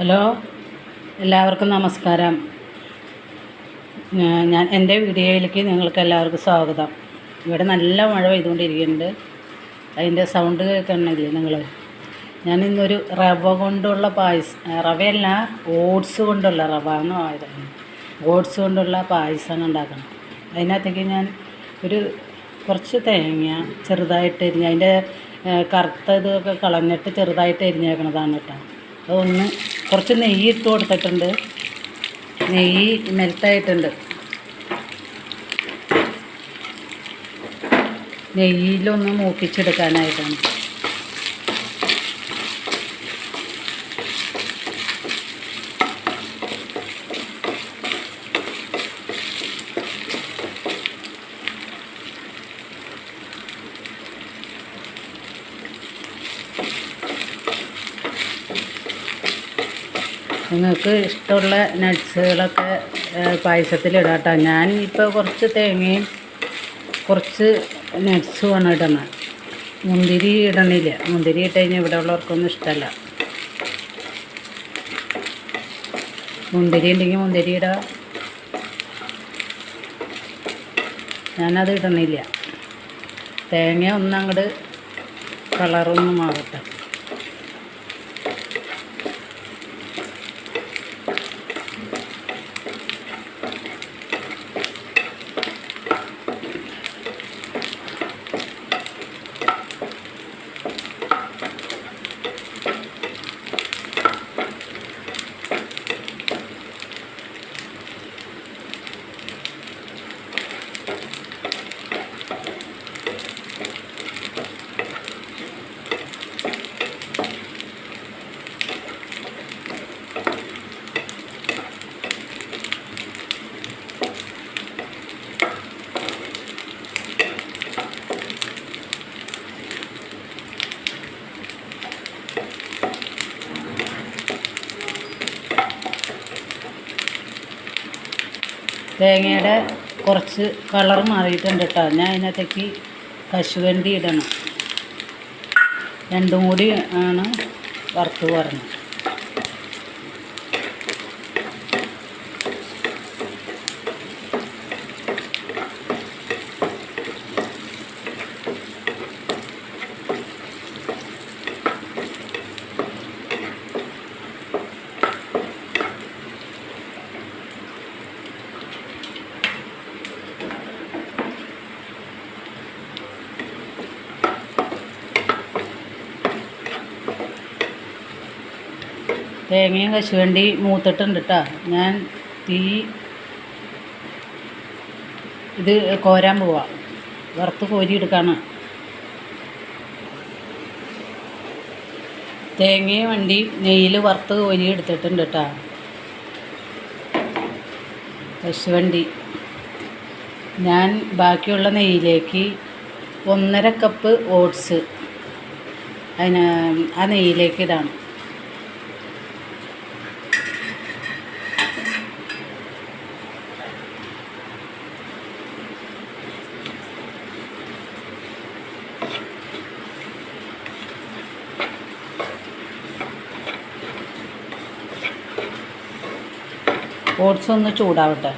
Hello? എല്ലാവർക്കും നമസ്കാരം. ഞാൻ എന്റെ വീഡിയോയിലേക്ക് നിങ്ങൾക്ക് എല്ലാവർക്കും സ്വാഗതം. ഇവിടെ നല്ല മഴ പെയ്തുകൊണ്ടിരിക്കുന്നുണ്ട്. അതിന്റെ സൗണ്ട് കേൾക്കണമെങ്കിൽ നിങ്ങൾ? ഞാൻ ഇന്നൊരു റവ കൊണ്ടുള്ള പായസം റവയല്ല ഓട്സ് കൊണ്ടുള്ള റവ എന്ന് പറയുന്നത്. ഓട്സ് കൊണ്ടുള്ള പായസമാണ് ഉണ്ടാക്കണം അതിനകത്തേക്ക് ഞാൻ ഒരു കുറച്ച് തേങ്ങ ചെറുതായിട്ട് എരിഞ്ഞ അതിന്റെ കറുത്ത ഇതൊക്കെ കളഞ്ഞിട്ട് ചെറുതായിട്ട് എരിഞ്ഞേക്കണതാണ് കേട്ടോ. അതൊന്ന് കുറച്ച് നെയ്യ് ഇട്ട് കൊടുത്തിട്ടുണ്ട്. നെയ്യ് മെൽട്ടായിട്ടുണ്ട് നെയ്യിലൊന്ന് മൂപ്പിച്ചെടുക്കാനായിട്ടാണ്. നിങ്ങൾക്ക് ഇഷ്ടമുള്ള നട്ട്സുകളൊക്കെ പായസത്തിലിടാം കേട്ടോ ഞാൻ ഇപ്പോൾ കുറച്ച് തേങ്ങയും കുറച്ച് നട്ട്സുമാണ് ഇടുന്നത് മുന്തിരി ഇടണില്ല. മുന്തിരി ഇട്ട് കഴിഞ്ഞാൽ ഇവിടെ ഉള്ളവർക്കൊന്നും ഇഷ്ടമല്ല മുന്തിരി ഉണ്ടെങ്കിൽ മുന്തിരി ഇടാം. ഞാനത് ഇടണില്ല. തേങ്ങ ഒന്നങ്ങോട്ട് കളറൊന്നും മാറട്ടെ തേങ്ങയുടെ കുറച്ച് കളർ മാറിയിട്ടുണ്ട് കേട്ടോ ഞാൻ അതിനകത്തേക്ക് കശുവണ്ടി ഇടണം. രണ്ടും കൂടി ആണ് വറുത്ത് പറഞ്ഞത് തേങ്ങയും കശുവണ്ടി മൂത്തിട്ടുണ്ട് കേട്ടോ ഞാൻ തീ ഇത് കോരാൻ പോവാം. വറുത്ത് കോരി എടുക്കാണ് തേങ്ങയും വണ്ടി നെയ്യിൽ വറുത്ത് കോരി എടുത്തിട്ടുണ്ട് കേട്ടോ കശുവണ്ടി. ഞാൻ ബാക്കിയുള്ള നെയ്യിലേക്ക് ഒന്നര കപ്പ് ഓട്സ്. അതിന് ആ നെയ്യിലേക്ക് ഇടാണ്. ഓട്സ് ഒന്ന് ചൂടാവട്ടെ.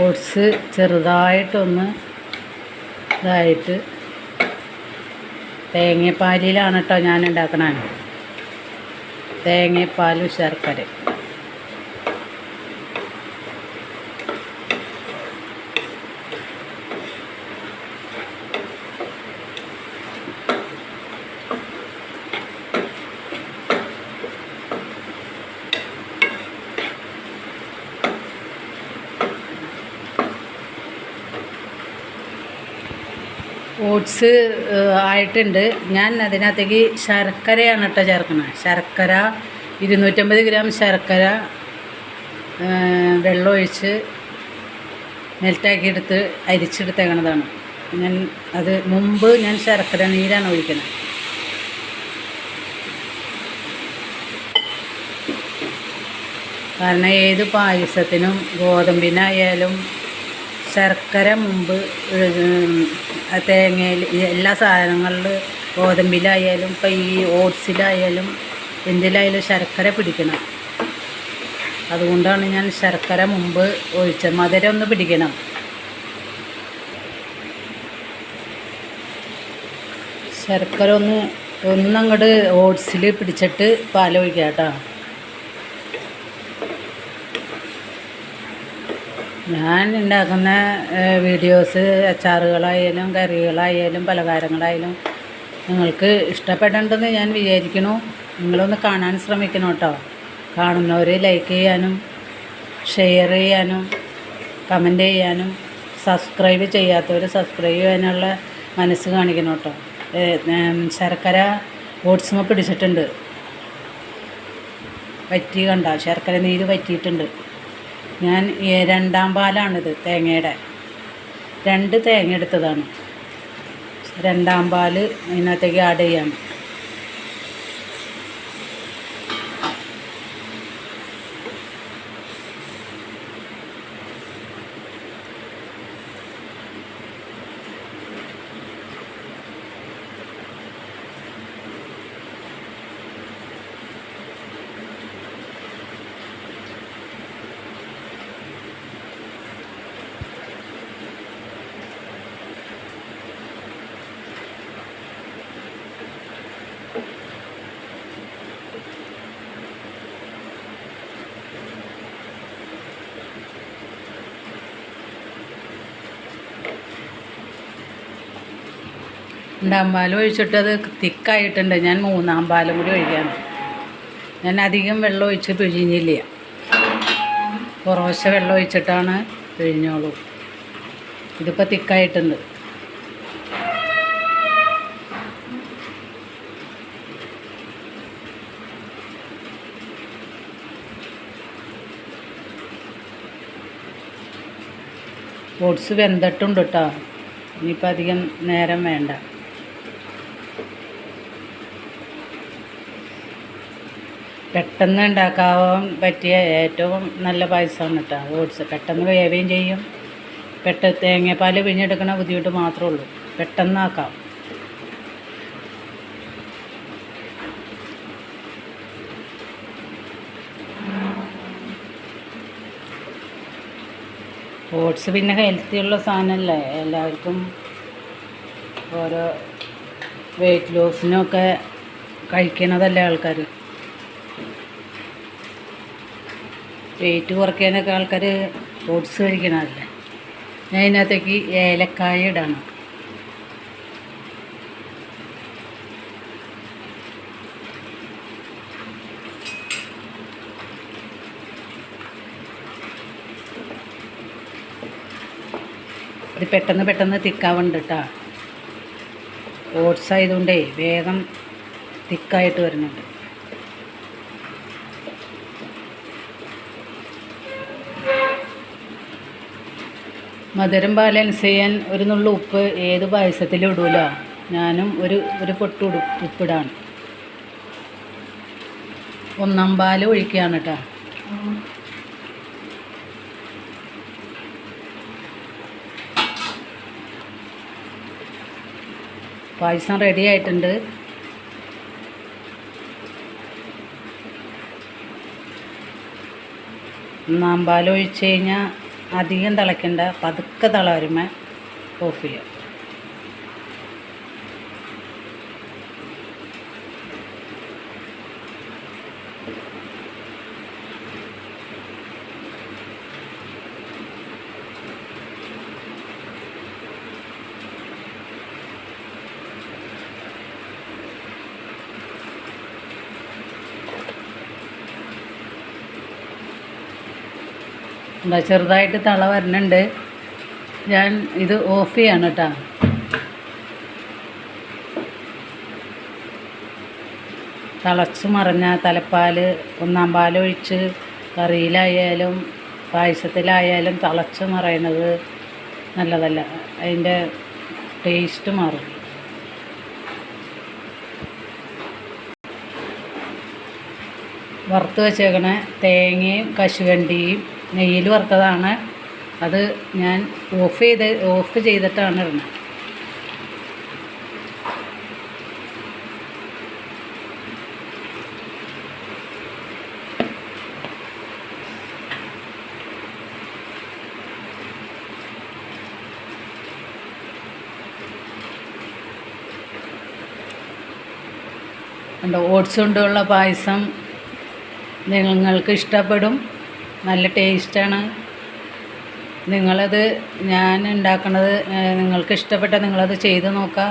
ഓട്സ് ചെറുതായിട്ടൊന്ന് ഇതായിട്ട് തേങ്ങാപ്പാലിലാണ് കേട്ടോ ഞാൻ ഉണ്ടാക്കണേ തേങ്ങാപ്പാലും ശർക്കര. ഓട്സ് ആയിട്ടുണ്ട്. ഞാൻ അതിനകത്തേക്ക് ശർക്കരയാണ് കേട്ടോ ചേർക്കുന്നത്. ശർക്കര ഇരുന്നൂറ്റമ്പത് ഗ്രാം ശർക്കര വെള്ളമൊഴിച്ച് മെൽറ്റാക്കിയെടുത്ത് അരിച്ചെടുത്തേക്കണതാണ്. ഞാൻ അത് മുമ്പ് ഞാൻ ശർക്കര നീരാണ് ഒഴിക്കുന്നത്. കാരണം ഏത് പായസത്തിനും ഗോതമ്പിനായാലും ശർക്കര മുമ്പ് തേങ്ങയിൽ എല്ലാ സാധനങ്ങളിൽ ഗോതമ്പിലായാലും ഇപ്പം ഈ ഓട്സിലായാലും എന്തിലായാലും ശർക്കര പിടിക്കണം. അതുകൊണ്ടാണ് ഞാൻ ശർക്കര മുമ്പ് ഒഴിച്ചത്. മധുരം ഒന്ന് പിടിക്കണം. ശർക്കര ഒന്ന് ഒന്നങ്ങോട്ട് ഓട്സിൽ പിടിച്ചിട്ട് പാലൊഴിക്കാം കേട്ടോ. ഞാൻ ഉണ്ടാക്കുന്ന വീഡിയോസ് അച്ചാറുകളായാലും കറികളായാലും പലഹാരങ്ങളായാലും നിങ്ങൾക്ക് ഇഷ്ടപ്പെടേണ്ടെന്ന് ഞാൻ വിചാരിക്കണു. നിങ്ങളൊന്ന് കാണാൻ ശ്രമിക്കണം കേട്ടോ കാണുന്നവർ ലൈക്ക് ചെയ്യാനും ഷെയർ ചെയ്യാനും കമന്റ് ചെയ്യാനും സബ്സ്ക്രൈബ് ചെയ്യാത്തവർ സബ്സ്ക്രൈബ് ചെയ്യാനുള്ള മനസ്സ് കാണിക്കണം കേട്ടോ ശർക്കര ഓട്സുമ പിടിച്ചിട്ടുണ്ട്. വറ്റി കണ്ട? ശർക്കര നീര് വറ്റിയിട്ടുണ്ട്. ഞാൻ രണ്ടാം പാലാണിത് തേങ്ങയുടെ. രണ്ട് തേങ്ങ എടുത്തതാണ്. രണ്ടാം പാൽ ഇതിനകത്തേക്ക് ആഡ് ചെയ്യാണ്. രണ്ടാം പാൽ ഒഴിച്ചിട്ട് അത് തിക്കായിട്ടുണ്ട്. ഞാൻ മൂന്നാം പാലും കൂടി ഒഴിക്കാണ്. ഞാൻ അധികം വെള്ളം ഒഴിച്ച് പിഴിഞ്ഞില്ല. കുറവശ വെള്ളം ഒഴിച്ചിട്ടാണ് പിഴിഞ്ഞോളൂ. ഇതിപ്പോൾ തിക്കായിട്ടുണ്ട്. ഓട്സ് വെന്തിട്ടുണ്ട് കേട്ടോ ഇനിയിപ്പോൾ അധികം നേരം വേണ്ട. പെട്ടെന്ന് ഉണ്ടാക്കാൻ പറ്റിയ ഏറ്റവും നല്ല പായസമാണ് കേട്ടോ ഓട്സ്. പെട്ടെന്ന് വേവുകയും ചെയ്യും. പെട്ടെന്ന് തേങ്ങാപ്പാൽ പിഴിഞ്ഞെടുക്കണ ബുദ്ധിമുട്ട് മാത്രമേ ഉള്ളൂ. പെട്ടെന്നാക്കാം ഓട്സ് പിന്നെ ഹെൽത്തിയുള്ള സാധനമല്ലേ? എല്ലാവർക്കും ഓരോ വെയിറ്റ് ലോസിനൊക്കെ കഴിക്കണതല്ലേ ആൾക്കാർ വെയിറ്റ് കുറയ്ക്കാനൊക്കെ ആൾക്കാർ ഓട്സ് കഴിക്കണമല്ലേ ഞാൻ ഇതിനകത്തേക്ക് ഏലക്കായ ഇടണം. ഇത് പെട്ടെന്ന് പെട്ടെന്ന് തിക്കാവുണ്ട് കേട്ടോ ഓട്സ് ആയതുകൊണ്ടേ വേഗം തിക്കായിട്ട് വരുന്നുണ്ട്. മധുരം ബാലൻസ് ചെയ്യാൻ ഒരു നുള്ളു ഉപ്പ് ഏത് പായസത്തിലും ഇടൂല. ഞാനും ഒരു ഒരു പൊട്ട് ഉപ്പിടാണ്. ഒന്നാം പാൽ ഒഴിക്കുകയാണ് കേട്ടോ. പായസം റെഡി ആയിട്ടുണ്ട്. ഒന്നാം പാൽ ഒഴിച്ച് കഴിഞ്ഞാൽ അധികം തിളയ്ക്കണ്ട പതുക്കെ തിള വരുമ്പോൾ ഓഫ് ചെയ്യാം എന്താ ചെറുതായിട്ട് തള വരുന്നുണ്ട് ഞാൻ ഇത് ഓഫ് ചെയ്യാണ് കേട്ടോ. തിളച്ച് മറിഞ്ഞ തലപ്പാൽ ഒന്നാം പാലൊഴിച്ച് കറിയിലായാലും പായസത്തിലായാലും തിളച്ച് മറയുന്നത് നല്ലതല്ല. അതിന്റെ ടേസ്റ്റ് മാറും. വറുത്ത് വെച്ചേക്കണ തേങ്ങയും കശുവണ്ടിയും നെയ്യിൽ വറുത്തതാണ്. അത് ഞാൻ ഓഫ് ചെയ്ത് ഓഫ് ചെയ്തിട്ടാണ് ഇടുന്നത്. ഓട്സ് കൊണ്ടുള്ള പായസം നിങ്ങൾക്ക് ഇഷ്ടപ്പെടും. നല്ല ടേസ്റ്റാണ്. നിങ്ങളത് ഞാൻ ഉണ്ടാക്കുന്നത് നിങ്ങൾക്ക് ഇഷ്ടപ്പെട്ട നിങ്ങളത് ചെയ്ത് നോക്കുക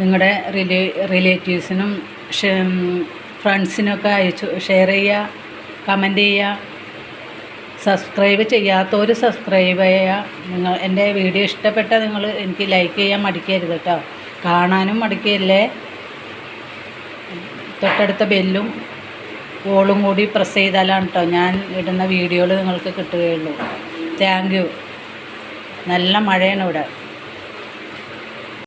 നിങ്ങളുടെ റിലേ റിലേറ്റീവ്സിനും ഫ്രണ്ട്സിനൊക്കെ അയച്ചു ഷെയർ ചെയ്യുക കമന്റ് ചെയ്യുക സബ്സ്ക്രൈബ് ചെയ്യാത്തവർ സബ്സ്ക്രൈബ് ചെയ്യുക നിങ്ങൾ എന്റെ വീഡിയോ ഇഷ്ടപ്പെട്ടാൽ നിങ്ങൾ എനിക്ക് ലൈക്ക് ചെയ്യാൻ മടിക്കരുത് കേട്ടോ കാണാനും മടിക്കല്ലേ? തൊട്ടടുത്ത ബെല്ലും ഓളും കൂടി പ്രസ് ചെയ്താലാണ് കേട്ടോ ഞാൻ ഇടുന്ന വീഡിയോകൾ നിങ്ങൾക്ക് കിട്ടുകയുള്ളൂ. Thank you. നല്ല മഴയാണ് ഇവിടെ.